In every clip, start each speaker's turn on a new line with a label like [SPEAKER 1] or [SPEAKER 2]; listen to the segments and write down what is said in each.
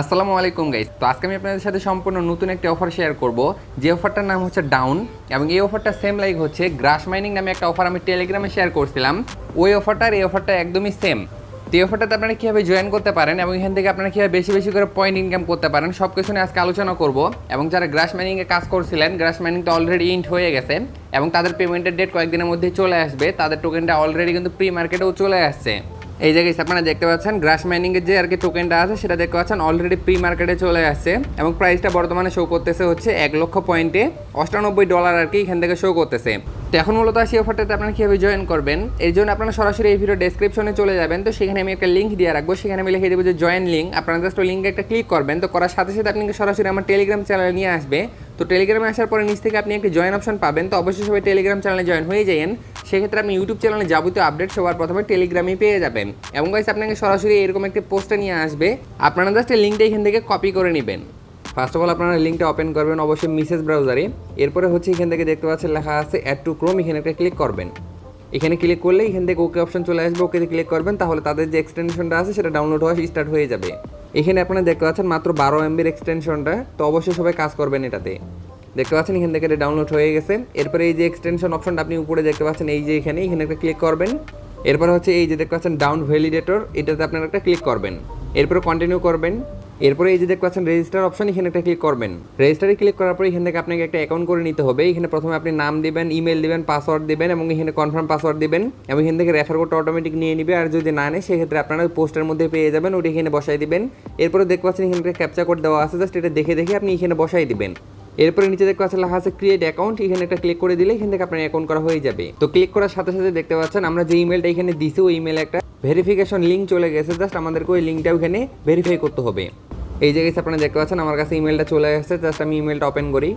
[SPEAKER 1] আসসালামু আলাইকুম গাইস তো আজকে আমি আপনাদের সাথে সম্পূর্ণ নতুন একটি অফার শেয়ার করব। যে অফারটার নাম হচ্ছে ডাউন এবং এই অফারটা সেম লাইক হচ্ছে গ্রাস মাইনিং নামে একটা অফার আমি টেলিগ্রামে শেয়ার করছিলাম। ওই অফারটার এই অফারটা একদমই সেম তো এই অফারটাতে আপনারা কীভাবে জয়েন করতে পারেন এবং এখান থেকে আপনারা কীভাবে বেশি বেশি করে পয়েন্ট ইনকাম করতে পারেন সব কিছু নিয়ে আজকে আলোচনা করব। এবং যারা গ্রাস মাইনিংয়ে কাজ করছিলেন গ্রাস মাইনিংটা অলরেডি ইন্ট হয়ে গেছে এবং তাদের পেমেন্টের ডেট কয়েকদিনের মধ্যেই চলে আসবে। তাদের টোকেনটা অলরেডি কিন্তু প্রি মার্কেটেও চলে আসছে। এই জায়গায় আপনারা দেখতে পাচ্ছেন, গ্রাস মাইনিং এর যে আর কি টোকেনটা আছে, সেটা দেখতে পাচ্ছেন অলরেডি প্রি মার্কেটে চলে আসছে এবং প্রাইসটা বর্তমানে শো করতেছে হচ্ছে এক লক্ষ পয়েন্টে অষ্টানব্বই ডলার আর কি এখান থেকে শো করতেছে। তো এখন মূলত আসি অফারটাতে আপনারা কীভাবে জয়েন করবেন এই জন্য আপনারা সরাসরি এই ভিডিও ডেসক্রিপশনে চলে যাবেন। তো সেখানে আমি একটা লিঙ্ক দিয়ে রাখব, সেখানে আমি লিখে দেবো যে জয়েন লিঙ্ক আপনারা জাস্ট ওই লিঙ্কে একটা ক্লিক করবেন, তো করার সাথে সাথে আপনাকে সরাসরি আমার টেলিগ্রাম চ্যানেলে নিয়ে আসবে। তো টেলিগ্রামে আসার পরে নিচ থেকে আপনি একটি জয়েন অপশন পাবেন, তো অবশ্যই সবাই টেলিগ্রাম চ্যানেলে জয়েন হয়ে যাবেন সেক্ষেত্রে আপনি ইউটিউব চ্যানেলে যাবতীয় আপডেট সবার প্রথমে টেলিগ্রামে পেয়ে যাবেন। এবং গাইস আপনাকে সরাসরি এরকম একটি পোস্টে নিয়ে আসবে। আপনারা জাস্ট লিঙ্কটা এখান থেকে কপি করে নেবেন। ফার্স্ট অফ অল আপনারা লিঙ্কটা ওপেন করবেন অবশ্যই মিসেস ব্রাউজারে এরপরে হচ্ছে এখান থেকে দেখতে পাচ্ছেন লেখা আছে অ্যাড টু ক্রোম এখানে একটা ক্লিক করবেন। এখানে ক্লিক করলে এখান থেকে ওকে অপশন চলে আসবে ওকেতে ক্লিক করবেন, তাহলে তাদের যে এক্সটেনশনটা আছে সেটা ডাউনলোড হওয়া স্টার্ট হয়ে যাবে। এখানে আপনারা দেখতে পাচ্ছেন মাত্র বারো এমবির এক্সটেনশনটা তো অবশ্যই সবাই কাজ করবেন এটাতে। দেখতে পাচ্ছেন এখান থেকে ডাউনলোড হয়ে গেছে। এরপরে এই যে এক্সটেনশন অপশনটা আপনি উপরে দেখতে পাচ্ছেন, এই যে এখানে এখানে একটা ক্লিক করবেন। এরপর হচ্ছে এই যে দেখতে পাচ্ছেন ডাউন ভ্যালিডেটর এটাতে আপনারা একটা ক্লিক করবেন। এরপরে কন্টিনিউ করবেন। এরপরে এই যে দেখতে পাচ্ছেন রেজিস্টার অপশন এখানে একটা ক্লিক করবেন। রেজিস্টারে ক্লিক করার পরে এখান থেকে আপনাকে একটা অ্যাকাউন্ট করে নিতে হবে। এখানে প্রথমে আপনি নাম দিবেন ইমেল দিবেন পাসওয়ার্ড দিবেন এবং এখানে কনফার্ম পাসওয়ার্ড দিবেন এবং এখান থেকে রেফার কোডটা অটোমেটিক নিয়ে নিবে। আর যদি না নেয়, সেক্ষেত্রে আপনারা পোস্টের মধ্যে পেয়ে যাবেন, ওটা এখানে বসাই দিবেন। এরপরে দেখতে পাচ্ছেন এখানে একটা ক্যাপচা কোড দেওয়া আছে। জাস্ট এটা দেখে দেখে আপনি এখানে বসাই দিবেন। এরপরে নিচে দেখতে পাচ্ছেন লেখা আছে ক্রিয়েট অ্যাকাউন্ট এখানে একটা ক্লিক করে দিলে এখান থেকে আপনার অ্যাকাউন্ট করা হয়ে যাবে। তো ক্লিক করার সাথে সাথে দেখতে পাচ্ছেন আমরা যে ইমেলটা এখানে দিছি, ওই ইমেলে একটা ভেরিফিকেশন লিঙ্ক চলে গেছে। জাস্ট আমাদেরকে ওই লিঙ্কটা ওখানে ভেরিফাই করতে হবে। এই জায়গায় আপনারা দেখতে পাচ্ছেন, আমার কাছে ইমেলটা চলে আসছে জাস্ট আমি ইমেলটা ওপেন করি।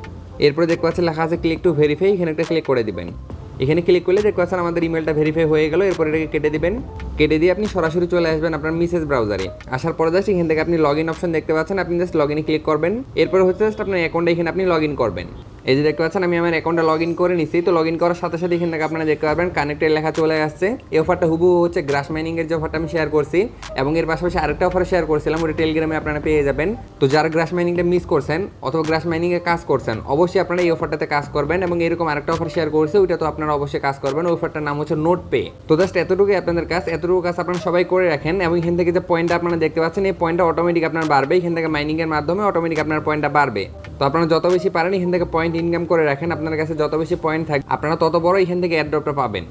[SPEAKER 1] এরপরে দেখতে পাচ্ছেন, লেখা আছে ক্লিক টু ভেরিফাই এখানে একটা ক্লিক করে দিবেন। এখানে ক্লিক করলে দেখতে পাচ্ছেন, আমাদের ইমেলটা ভেরিফাই হয়ে গেল, এরপর এটাকে কেটে দিবেন। কেটে দিয়ে আপনি সরাসরি চলে আসবেন আপনার মিসেস ব্রাউজারে আসার পরে জাস্ট এখান থেকে আপনি লগ ইন অপশন দেখতে পাচ্ছেন, আপনি জাস্ট লগ ইনে ক্লিক করবেন। এরপর হচ্ছে জাস্ট আপনার অ্যাকাউন্টে এখানে আপনি লগ ইন করবেন। এই যে দেখতে পাচ্ছেন, আমি আমার অ্যাকাউন্টটা লগ ইন করে নিছি। তো লগ ইন করার সাথে সাথে এখান থেকে আপনারা দেখতে পারবেন কানেক্টের লেখা চলে আসছে। এই অফারটা হুবু হচ্ছে গ্রাস মাইনিংয়ের যে অফারটা আমি শেয়ার করছি। এবং এর পাশাপাশি আরেকটা অফার শেয়ার করছিলাম, ওটা টেলিগ্রামে আপনারা পেয়ে যাবেন। তো যারা গ্রাস মাইনিংটা মিস করছেন অথবা গ্রাস মাইনিংয়ে কাজ করছেন, অবশ্যই আপনারা এই অফারটাতে কাজ করবেন এবং এরকম আরেকটা অফার শেয়ার করছে, ওইটা তো আপনারা অবশ্যই কাজ করবেন। ওই অফারটার নাম হচ্ছে নোট পে তো জাস্ট এতটুকুই আপনাদের কাজ, এতটুকু কাজ আপনারা সবাই করে রাখেন এবং এখান থেকে যে পয়েন্টটা আপনারা দেখতে পাচ্ছেন, এই পয়েন্টটা অটোমেটিক আপনার বাড়বে। এখান থেকে মাইনিংয়ের মাধ্যমে অটোমেটিক আপনার পয়েন্টটা বাড়বে। তো আপনারা যত বেশি পারেন, এখান থেকে পয়েন্ট ইনকাম করে রাখেন, আপনার কাছে যত বেশি পয়েন্ট থাকবে আপনারা তত বড় এখান থেকে অ্যাড্রপটা পাবেন।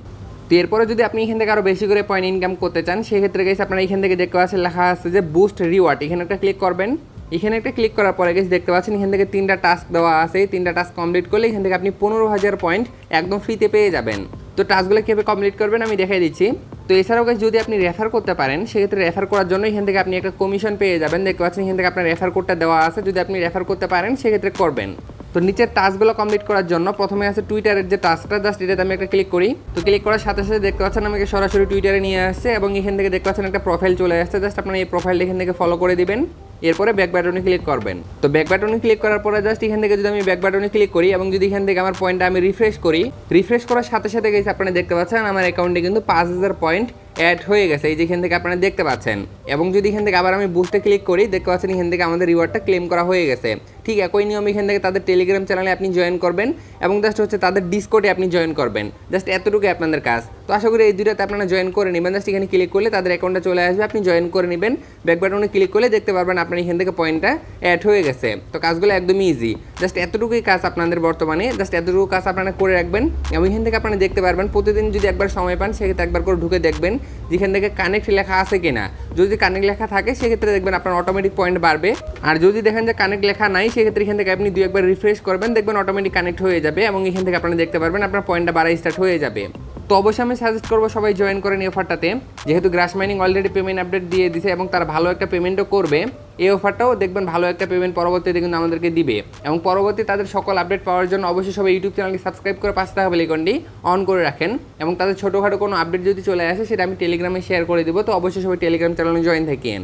[SPEAKER 1] তো এরপরে যদি আপনি এখান থেকে আরও বেশি করে পয়েন্ট ইনকাম করতে চান, সেক্ষেত্রে গেছে আপনারা এখান থেকে দেখতে পাচ্ছেন লেখা আছে যে বুস্ট রিওয়ার্ড এখানে একটা ক্লিক করবেন। এখানে একটা ক্লিক করার পরে গেছে দেখতে পাচ্ছেন এখান থেকে তিনটা টাস্ক দেওয়া আছে। তিনটা টাস্ক কমপ্লিট করলে এখান থেকে আপনি পনেরো হাজার পয়েন্ট একদম ফ্রিতে পেয়ে যাবেন। তো টাস্কগুলো কীভাবে কমপ্লিট করবেন আমি দেখাই দিচ্ছি। তো এছাড়াও গাইস যদি আপনি রেফার করতে পারেন, সেক্ষেত্রে রেফার করার জন্য এখান থেকে আপনি একটা কমিশন পেয়ে যাবেন। দেখতে পাচ্ছেন এখান থেকে আপনার রেফার কোডটা দেওয়া আছে। যদি আপনি রেফার করতে পারেন, সেক্ষেত্রে করবেন। তো নিচের টাস্কগুলো কমপ্লিট করার জন্য প্রথমে আছে টুইটারের যে টাস্কটা জাস্ট এটাতে আমি একটা ক্লিক করি। তো ক্লিক করার সাথে সাথে দেখতে পাচ্ছেন আমাকে সরাসরি টুইটারে নিয়ে আসছে এবং এখান থেকে দেখতে পাচ্ছেন একটা প্রোফাইল চলে আসছে। জাস্ট আপনার এই প্রোফাইলটা এখান থেকে ফলো করে দিবেন। এরপরে ব্যাক বাটনে ক্লিক করবেন। তো ব্যাক বাটনে ক্লিক করার পরে জাস্ট এখান থেকে যদি আমি ব্যাক বাটনে ক্লিক করি এবং যদি এখান থেকে আমার পয়েন্টটা আমি রিফ্রেশ করি রিফ্রেশ করার সাথে সাথে গেছে আপনারা দেখতে পাচ্ছেন আমার অ্যাকাউন্টে কিন্তু পাঁচ হাজার পয়েন্ট অ্যাড হয়ে গেছে। এই যে এখান থেকে আপনারা দেখতে পাচ্ছেন। এবং যদি এখান থেকে আবার আমি বুস্টে ক্লিক করি, দেখতে পাচ্ছেন এখান থেকে আমাদের রিওয়ার্ডটা ক্লেম করা হয়ে গেছে। ঠিক একই নিয়ম এখান থেকে তাদের টেলিগ্রাম চ্যানেলে আপনি জয়েন করবেন এবং জাস্ট হচ্ছে তাদের ডিসকোডে আপনি জয়েন করবেন। জাস্ট এতটুকু আপনাদের কাজ। তো আশা করি এই দুইটাতে আপনারা জয়েন করে নেবেন। জাস্ট এখানে ক্লিক করলে তাদের অ্যাকাউন্টটা চলে আসবে। আপনি জয়েন করে নেবেন। ব্যাক বাটনে ক্লিক করলে দেখতে পারবেন আপনার এখান থেকে পয়েন্টটা অ্যাড হয়ে গেছে। তো কাজগুলো একদমই ইজি জাস্ট এতটুকুই কাজ আপনাদের বর্তমানে। জাস্ট এতটুকু কাজ আপনারা করে রাখবেন। এবং এখান থেকে আপনারা দেখতে পারবেন প্রতিদিন যদি একবার সময় পান, সেক্ষেত্রে একবার করে ঢুকে দেখবেন যেখান থেকে কানেক্ট লেখা আছে কিনা। যদি কানেক্ট লেখা থাকে, সেক্ষেত্রে দেখবেন আপনার অটোমেটিক পয়েন্ট বাড়বে। আর যদি দেখেন যে কানেক্ট লেখা নাই সেক্ষেত্রে এখান থেকে আপনি দুই একবার রিফ্রেশ করবেন, দেখবেন অটোমেটিক কানেক্ট হয়ে যাবে এবং এখান থেকে আপনারা দেখতে পারবেন আপনার পয়েন্টটা বাড়া স্টার্ট হয়ে যাবে। তো অবশ্যই আমি সাজেস্ট করব সবাই জয়েন করেন এই অফারটাতে যেহেতু grass mining already payment update দিয়ে দিছে এবং তারা ভালো একটা পেমেন্টও করবে, এই অফারটাও দেখবেন ভালো একটা পেমেন্ট পরবর্তীতে কিন্তু আমাদেরকে দিবে। এবং পরবর্তী তাদের সকল আপডেট পাওয়ার জন্য অবশ্যই সবাই ইউটিউব চ্যানেলকে সাবস্ক্রাইব করে পাশে থাকা বেলিকনটি অন করে রাখেন। এবং তাদের ছোটোখাটো কোনো আপডেট যদি চলে আসে, সেটা আমি টেলিগ্রামে শেয়ার করে দেবো। তো অবশ্যই সবাই টেলিগ্রাম চ্যানেলে জয়েন থাকেন।